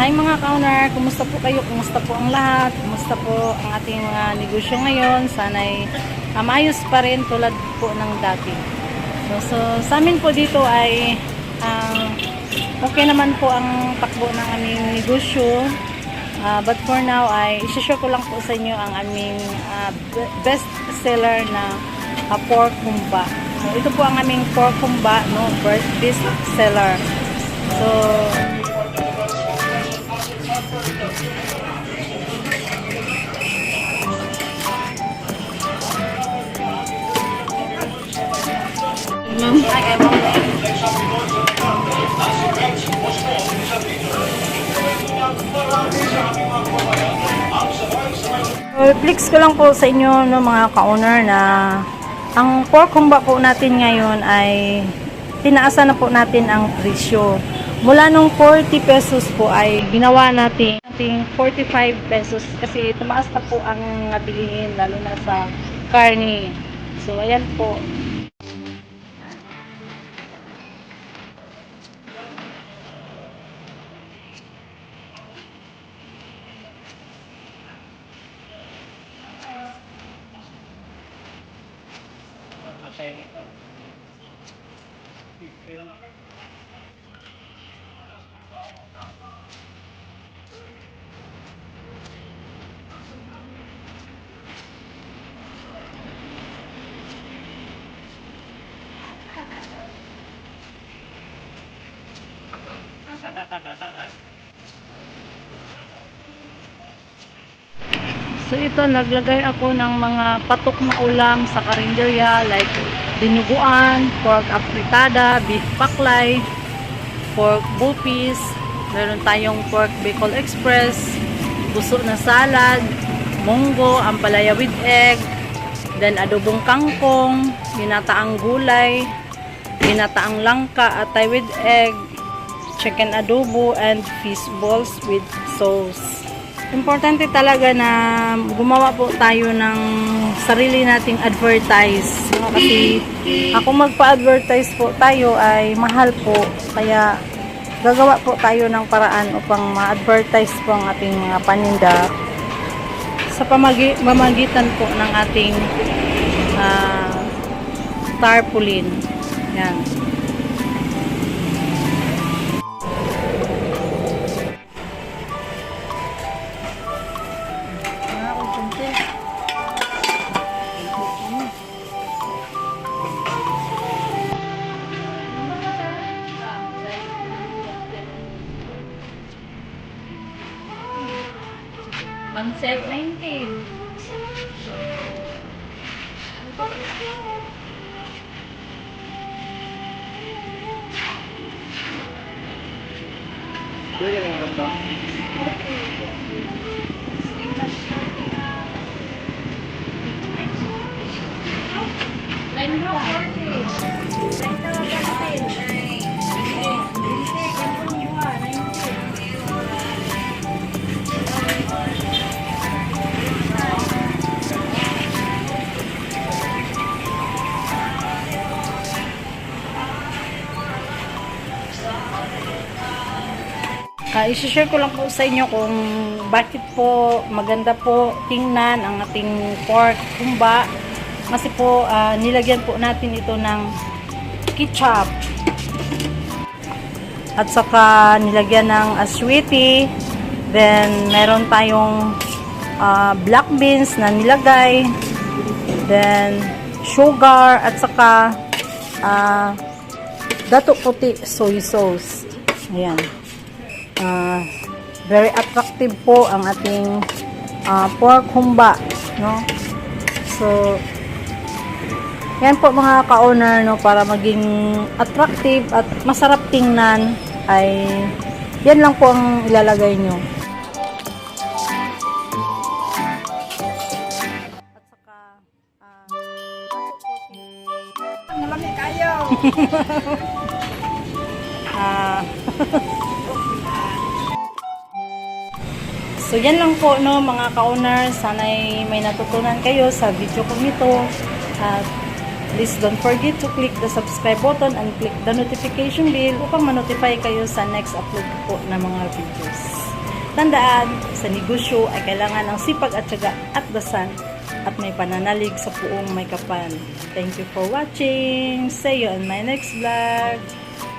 Hi mga kaunar, kumusta po kayo? Kumusta po ang lahat? Kumusta po ang ating mga negosyo ngayon? Sana'y uh, maayos pa rin tulad po ng dati. So, so sa amin po dito ay ang okay naman po ang takbo ng aming negosyo. Ah, but for now ay isi-share ko lang po sa inyo ang aming ah, be- best seller na ah, pork humba. So, ito po ang aming pork humba, no, best seller. So, So, flex ko lang po sa inyo no, mga ka-owner na ang pork humba po natin ngayon ay tinaasan na po natin ang presyo. Mula nung 40 pesos po ay ginawa natin nating 45 pesos kasi tumaas na po ang nabilihin lalo na sa karne. So ayan po. So ito, naglagay ako ng mga patok na ulam sa karinderya like dinuguan, pork afritada, beef paklay, pork bupis, meron tayong pork bacon express, buso na salad, munggo, ampalaya with egg, then adobong kangkong, ginataang gulay, ginataang langka, atay with egg, chicken adobo, and fish balls with sauce. Importante talaga na gumawa po tayo ng sarili nating advertise. Kasi ako magpa-advertise po tayo ay mahal po. Kaya gagawa po tayo ng paraan upang ma-advertise po ang ating mga paninda sa pamagi- pamagitan po ng ating ah, tarpaulin. Yan. Pang 719. Pwede kang ganito? Line 40. Uh, isi-share ko lang po sa inyo kung bakit po maganda po tingnan ang ating pork kumba. Kasi po ah, nilagyan po natin ito ng ketchup. At saka nilagyan ng aswiti. Then meron tayong ah, black beans na nilagay. Then sugar at saka ah, dato puti soy sauce. Ayan. Ah, very attractive po ang ating ah, pork humba, no? So, yan po mga ka-owner, no, para maging attractive at masarap tingnan ay yan lang po ang ilalagay nyo. At saka, ah, Malamig kayo. Ah. so, yan lang po, no, mga ka-owner. Sana'y may natutunan kayo sa video ko nito. At please don't forget to click the subscribe button and click the notification bell upang ma-notify kayo sa next upload po ng mga videos. Tandaan, sa negosyo ay kailangan ng sipag at syaga at dasan at may pananalig sa puong may kapal. Thank you for watching. See you on my next vlog.